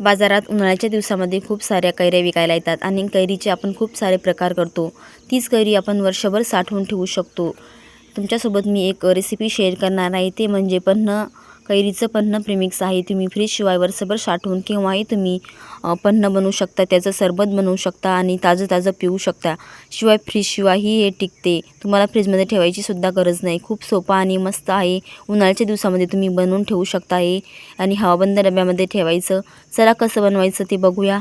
बाजारात उन्हाळ्याच्या दिवसामध्ये खूप साऱ्या कैऱ्या विकायला येतात आणि कैरीचे आपण खूप सारे प्रकार करतो. तीच कैरी आपण वर्षभर साठवून ठेवू शकतो. तुमच्यासोबत मी एक रेसिपी शेअर करणार आहे ते म्हणजे पन्ह कैरीचं पन्ह प्रेमिक्स आहे तुम्ही फ्रीजशिवाय वर्षभर साठवून केव्हाही तुम्ही पन्न पन्ह बनवू शकता त्याचं सरबत बनवू शकता आणि ताजं ताजं पिऊ शकता. शिवाय फ्रीजशिवायही हे टिकते. तुम्हाला फ्रीजमध्ये ठेवायची सुद्धा गरज नाही. खूप सोपा आणि मस्त आहे. उन्हाळ्याच्या दिवसामध्ये तुम्ही बनवून ठेवू शकता हे. आणि हवाबंद डब्यामध्ये ठेवायचं. चला कसं बनवायचं ते बघूया.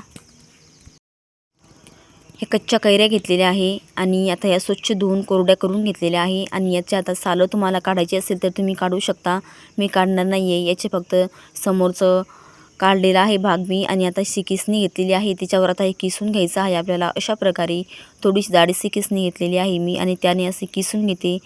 हे कच्च्या कैऱ्या घेतलेल्या आहे आणि आता या स्वच्छ धुवून कोरड्या करून घेतलेल्या आहे. आणि याचे आता सालं तुम्हाला काढायची असेल तर तुम्ही काढू शकता. मी काढणार नाही आहे याचे फक्त समोरचं काढलेलं आहे भाग मी आणि आता शी घेतलेली आहे. तिच्यावर आता हे किसून घ्यायचं आहे आपल्याला अशा प्रकारे. थोडीशी जाडीशी किसणी घेतलेली आहे मी आणि त्याने असे किसून घेते.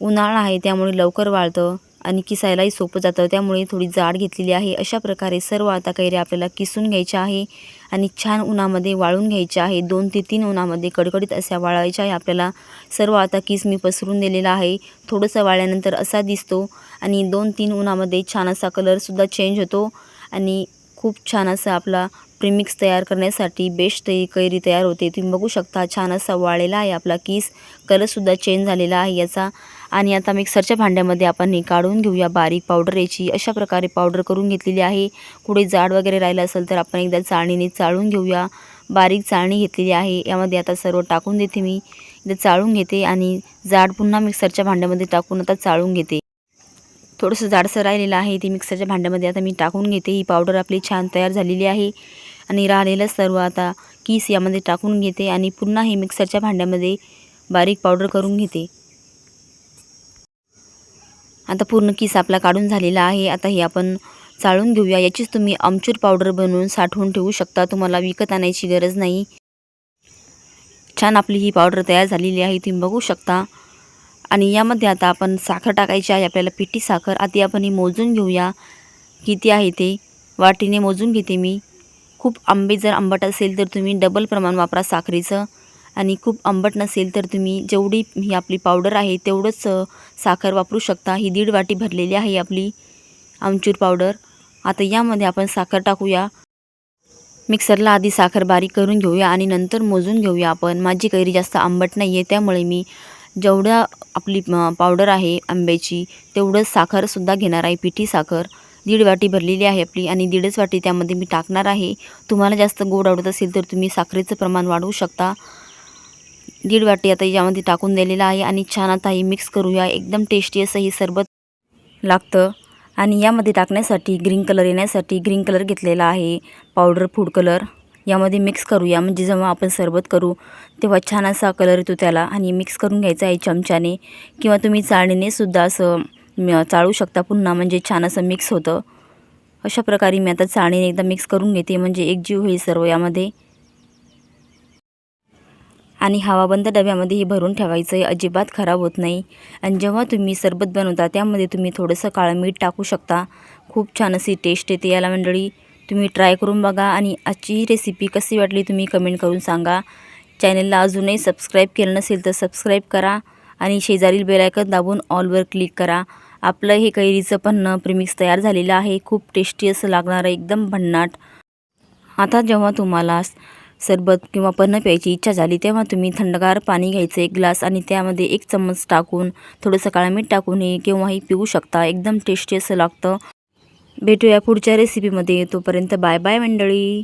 उन्हाळा आहे त्यामुळे लवकर वाळतं. आणि किसायलाही सोपं जातं. त्यामुळे थोडी जाड घेतलेली आहे. अशा प्रकारे सर्व आता कैऱ्या आपल्याला किसून घ्यायच्या आहे आणि छान उन्हामध्ये वाळून घ्यायच्या आहे. दोन ते तीन उन्हामध्ये कडकडीत अशा वाळायच्या आहे आपल्याला. सर्व आता किस मी पसरून दिलेला आहे. थोडंसं वाळल्यानंतर असा दिसतो आणि दोन तीन उन्हामध्ये छान असा कलरसुद्धा चेंज होतो आणि खूप छान असा आपला प्रिमिक्स तयार करण्यासाठी बेस्ट कैरी तयार होते. तुम्ही बघू शकता छान असा वाळलेला आहे आपला किस. कलरसुद्धा चेंज झालेला आहे याचा. आणि आता मिक्सरच्या भांड्यामध्ये आपण हे काढून घेऊया बारीक पावडर याची. अशा प्रकारे पावडर करून घेतलेली आहे. कुठे जाड वगैरे राहिलं असेल तर आपण एकदा चाळणीने चाळून घेऊया. बारीक चाळणी घेतलेली आहे. यामध्ये आता सर्व टाकून देते मी. एकदा चाळून घेते आणि जाड पुन्हा मिक्सरच्या भांड्यामध्ये टाकून आता चाळून घेते. थोडंसं जाडसं राहिलेलं आहे. ते मिक्सरच्या भांड्यामध्ये आता मी टाकून घेते. ही पावडर आपली छान तयार झालेली आहे. आणि राहिलेलं सर्व आता किस यामध्ये टाकून घेते आणि पुन्हा हे मिक्सरच्या भांड्यामध्ये बारीक पावडर करून घेते. आता पूर्ण किस आपला काढून झालेला आहे. आता हे आपण चाळून घेऊया. याचीच तुम्ही आमचूर पावडर बनवून साठवून ठेवू शकता. तुम्हाला विकत आणायची गरज नाही. छान आपली ही पावडर तयार झालेली आहे. तुम्ही बघू शकता. आणि यामध्ये आता आपण साखर टाकायची आहे. आपल्याला पिठी साखर. आधी आपण ही मोजून घेऊया. किती आहे ते? वाटीने मोजून घेते मी. खूप आंबे जर आंबट असेल तर तुम्ही डबल प्रमाण वापरा साखरेचं. आणि खूप आंबट नसेल तर तुम्ही जेवढी ही आपली पावडर आहे तेवढंच साखर वापरू शकता. ही दीड वाटी भरलेली आहे आपली आमचूर पावडर. आता यामध्ये आपण साखर टाकूया. मिक्सरला आधी साखर बारीक करून घेऊया आणि नंतर मोजून घेऊया आपण. माझी कैरी जास्त आंबट नाही आहे त्यामुळे मी जेवढं आपली पावडर आहे आंब्याची तेवढंच साखरसुद्धा घेणार आहे पिठी साखर. दीड वाटी भरलेली आहे आपली आणि दीडच वाटी त्यामध्ये मी टाकणार आहे. तुम्हाला जास्त गोड आवडत असेल तर तुम्ही साखरेचं प्रमाण वाढवू शकता. दीड वाटी आता यामध्ये टाकून दिलेलं आहे आणि छान आता हे मिक्स करूया. एकदम टेस्टी असं हे सरबत लागतं. आणि यामध्ये टाकण्यासाठी ग्रीन कलर येण्यासाठी ग्रीन कलर घेतलेला आहे पावडर फूड कलर यामध्ये मिक्स करूया. म्हणजे जेव्हा आपण सरबत करू तेव्हा छान असा कलर येतो त्याला. आणि मिक्स करून घ्यायचा आहे चमच्याने. किंवा तुम्ही चाळणीने सुद्धा असं चाळू शकता पुन्हा. म्हणजे छान असं मिक्स होतं. अशा प्रकारे मी आता चाळणीने एकदा मिक्स करून घेते. म्हणजे एकजीव होईल सर्व यामध्ये. आणि हवाबंद डब्यामध्ये हे भरून ठेवायचं आहे अजिबात खराब होत नाही. आणि जेव्हा तुम्ही सरबत बनवता त्यामध्ये तुम्ही थोडंसं काळं मीठ टाकू शकता. खूप छान अशी टेस्ट येते याला मंडळी. तुम्ही ट्राय करून बघा आणि आजची ही रेसिपी कशी वाटली तुम्ही कमेंट करून सांगा. चॅनलला अजूनही सबस्क्राईब केलं नसेल तर सबस्क्राईब करा आणि शेजारील बेलायकन दाबून ऑलवर क्लिक करा. आपलं हे कैरीचं पण प्रिमिक्स तयार झालेलं आहे. खूप टेस्टी असं लागणारं एकदम भन्नाट. आता जेव्हा तुम्हाला सरबत किंवा पन्ह प्यायची इच्छा झाली तेव्हा तुम्ही थंडगार पाणी घ्यायचं एक ग्लास आणि त्यामध्ये एक चम्मच टाकून थोडंसं काळं मीठ टाकून हे केव्हाही पिऊ शकता. एकदम टेस्टी असं लागतं. भेटूया पुढच्या रेसिपीमध्ये तोपर्यंत बाय बाय मंडळी.